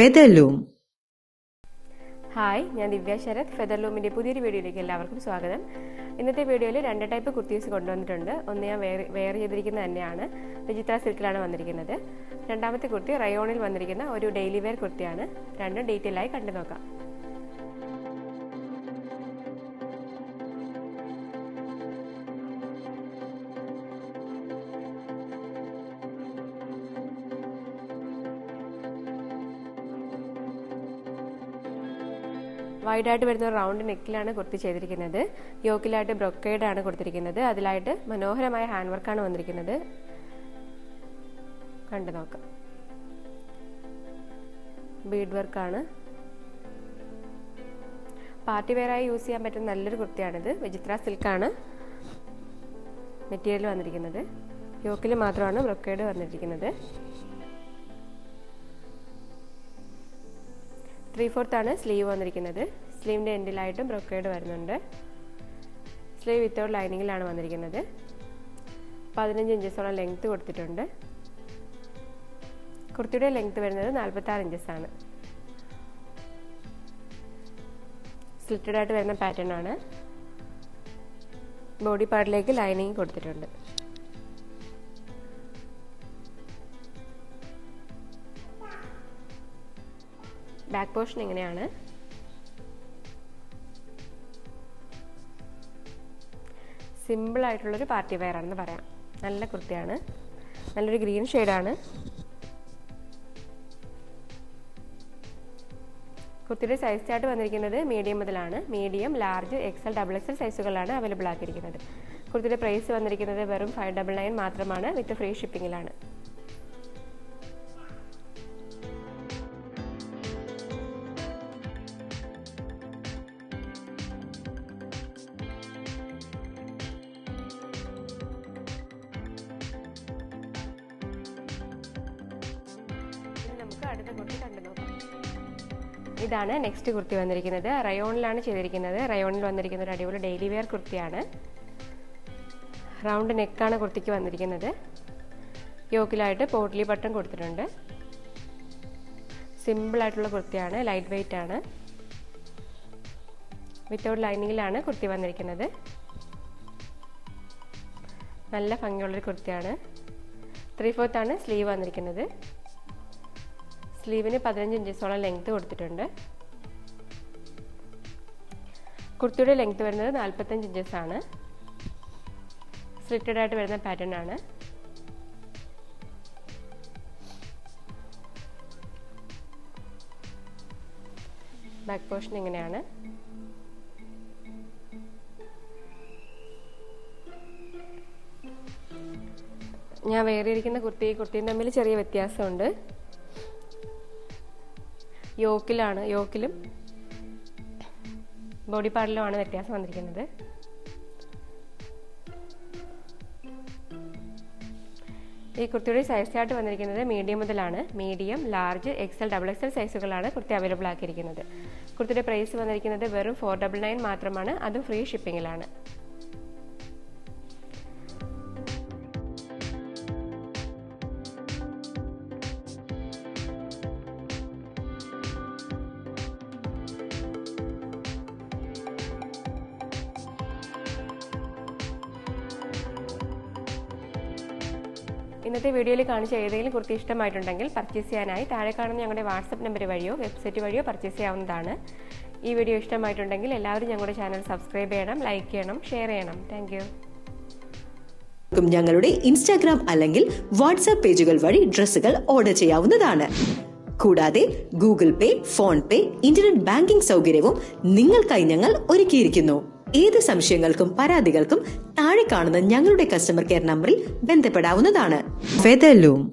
Featherloom. Hi ഞാൻ ദിവ്യ ശരത്. ഫെദർലൂമിന്റെ പുതിയൊരു വീഡിയോയിലേക്ക് എല്ലാവർക്കും സ്വാഗതം. ഇന്നത്തെ വീഡിയോയിൽ രണ്ട് ടൈപ്പ് കുർത്തീസ് കൊണ്ടുവന്നിട്ടുണ്ട്. ഒന്ന് ഞാൻ വെയർ വെയർ ചെയ്തിരിക്കുന്നത് തന്നെയാണ്. വിചിത്ര സിൽക്കിലാണ് വന്നിരിക്കുന്നത്. രണ്ടാമത്തെ കുർത്തി റയോണിൽ വന്നിരിക്കുന്ന ഒരു ഡെയിലി വെയർ കുർത്തിയാണ്. രണ്ടും ഡീറ്റെയിൽ ആയി കണ്ടു നോക്കാം വൈഡായിട്ട് വരുന്ന റൗണ്ട് നെക്കിലാണ് കുർത്തി ചെയ്തിരിക്കുന്നത്. യോക്കിലായിട്ട് ബ്രൊക്കേഡ് ആണ് കൊടുത്തിരിക്കുന്നത്. അതിലായിട്ട് മനോഹരമായ ഹാൻഡ് വർക്കാണ് വന്നിരിക്കുന്നത്. കണ്ടു നോക്കാം. ബീഡ് വർക്കാണ് പാർട്ടി വെയറായി യൂസ് ചെയ്യാൻ പറ്റുന്ന നല്ലൊരു കുർത്തിയാണിത്. വിചിത്ര സിൽക്കാണ് മെറ്റീരിയൽ വന്നിരിക്കുന്നത്. യോക്കിൽ മാത്രമാണ് ബ്രൊക്കേഡ് വന്നിരിക്കുന്നത്. ത്രീ ഫോർത്ത് ആണ് സ്ലീവ് വന്നിരിക്കുന്നത്. സ്ലീവിന്റെ എൻഡിലായിട്ടും ബ്രൊക്കേഡ് വരുന്നുണ്ട്. സ്ലീവ് വിത്തൗട്ട് ലൈനിങ്ങിലാണ് വന്നിരിക്കുന്നത്. പതിനഞ്ച് ഇഞ്ചസോളം ലെങ്ത്ത് കൊടുത്തിട്ടുണ്ട്. കുർത്തിയുടെ ലെങ്ത്ത് വരുന്നത് നാൽപ്പത്താറ് ഇഞ്ചസ് ആണ് സ്ലിറ്റഡ് ആയിട്ട് വരുന്ന പാറ്റേൺ ആണ്. ബോഡി പാർട്ടിലേക്ക് ലൈനിങ് കൊടുത്തിട്ടുണ്ട്. ബാക്ക് പോർഷൻ എങ്ങനെയാണ്? സിമ്പിൾ ആയിട്ടുള്ളൊരു പാർട്ടി വെയർ ആണെന്ന് പറയാം. നല്ല കുർത്തിയാണ്. നല്ലൊരു ഗ്രീൻ ഷെയ്ഡാണ് കുർത്തിയുടെ സൈസ് ചാർട്ട് വന്നിരിക്കുന്നത് മീഡിയം മുതലാണ്. Medium large XL double XL സൈസുകളാണ് available ആക്കിയിരിക്കുന്നത്. കുർത്തിയുടെ പ്രൈസ് വന്നിരിക്കുന്നത് വെറും ഫൈവ് ഡബിൾ നയൻ മാത്രമാണ്. വിത്ത് ഫ്രീ ഷിപ്പിങ്ങിലാണ് നമുക്ക് അടുത്ത കുർത്തി കണ്ടു നോക്കാം. ഇതാണ് നെക്സ്റ്റ് കുർത്തി വന്നിരിക്കുന്നത്. റയോണിലാണ് ചെയ്തിരിക്കുന്നത്. റയോണിൽ വന്നിരിക്കുന്ന ഒരു അടിപൊളി ഡെയിലി വെയർ കുർത്തിയാണ്. റൗണ്ട് നെക്കാണ് കുർത്തിക്ക് വന്നിരിക്കുന്നത്. യോക്കിലായിട്ട് പോട്ട്ലി ബട്ടൺ കൊടുത്തിട്ടുണ്ട്. സിമ്പിൾ ആയിട്ടുള്ള കുർത്തിയാണ് ലൈറ്റ് വെയിറ്റ് ആണ്. വിത്തൗട്ട് ലൈനിങ്ങിലാണ് കുർത്തി വന്നിരിക്കുന്നത്. നല്ല ഭംഗിയുള്ളൊരു കുർത്തിയാണ്. ത്രീ ഫോർത്താണ് സ്ലീവ് വന്നിരിക്കുന്നത്. സ്ലീവിന് പതിനഞ്ച് ഇഞ്ചസോളം ലെങ്ത് കൊടുത്തിട്ടുണ്ട്. കുർത്തിയുടെ ലെങ്ത് വരുന്നത് നാൽപ്പത്തഞ്ച് ഇഞ്ചസ് ആണ്. സ്ലിറ്റഡ് ആയിട്ട് വരുന്ന പാറ്റേൺ ആണ്. ബാക്ക് പോർഷൻ ഇങ്ങനെയാണ്. ഞാൻ വേറിയിരിക്കുന്ന കുർത്തി കുർത്തിയും തമ്മിൽ ചെറിയ വ്യത്യാസമുണ്ട്. യോക്കിലാണ് യോക്കിലും ബോഡി പാർട്ടിലുമാണ് വ്യത്യാസം വന്നിരിക്കുന്നത്. ഈ കുർത്തിയുടെ സൈസ് ചാർട്ട് വന്നിരിക്കുന്നത് മീഡിയം മുതലാണ്. Medium large XL double XL സൈസുകളാണ് kurti available ആക്കിയിരിക്കുന്നത്. കുർത്തിയുടെ പ്രൈസ് വന്നിരിക്കുന്നത് വെറും ഫോർ ഡബിൾ നയൻ മാത്രമാണ് അതും ഫ്രീ ഷിപ്പിങ്ങിലാണ് ഇന്നത്തെ വീഡിയോയിൽ കാണിച്ച ഏതെങ്കിലും കുർത്തി ഇഷ്ടമായിട്ടുണ്ടെങ്കിൽ പർച്ചേസ് ചെയ്യാനായി താഴെ കാണുന്ന ഞങ്ങളുടെ വാട്സപ്പ് നമ്പർ വഴിയോ വെബ്സൈറ്റ് വഴിയോ പർച്ചേസ് ചെയ്യാവുന്നതാണ്. ഈ വീഡിയോ ഇഷ്ടമായിട്ടുണ്ടെങ്കിൽ എല്ലാവരും ഞങ്ങളുടെ ചാനൽ സബ്സ്ക്രൈബ് ചെയ്യണം ലൈക്ക് ചെയ്യണം ഷെയർ ചെയ്യണം. താങ്ക് ഞങ്ങളുടെ ഇൻസ്റ്റാഗ്രാം അല്ലെങ്കിൽ വാട്സാപ്പ് പേജുകൾ വഴി ഡ്രസ്സുകൾ ഓർഡർ ചെയ്യാവുന്നതാണ്. കൂടാതെ Google Pay PhonePe internet banking സൗകര്യവും നിങ്ങൾക്കായി ഞങ്ങൾ ഒരുക്കിയിരിക്കുന്നു. ഏത് സംശയങ്ങൾക്കും പരാതികൾക്കും താഴെ കാണുന്ന ഞങ്ങളുടെ കസ്റ്റമർ കെയർ നമ്പറിൽ ബന്ധപ്പെടാവുന്നതാണ്. ഫെദർലൂം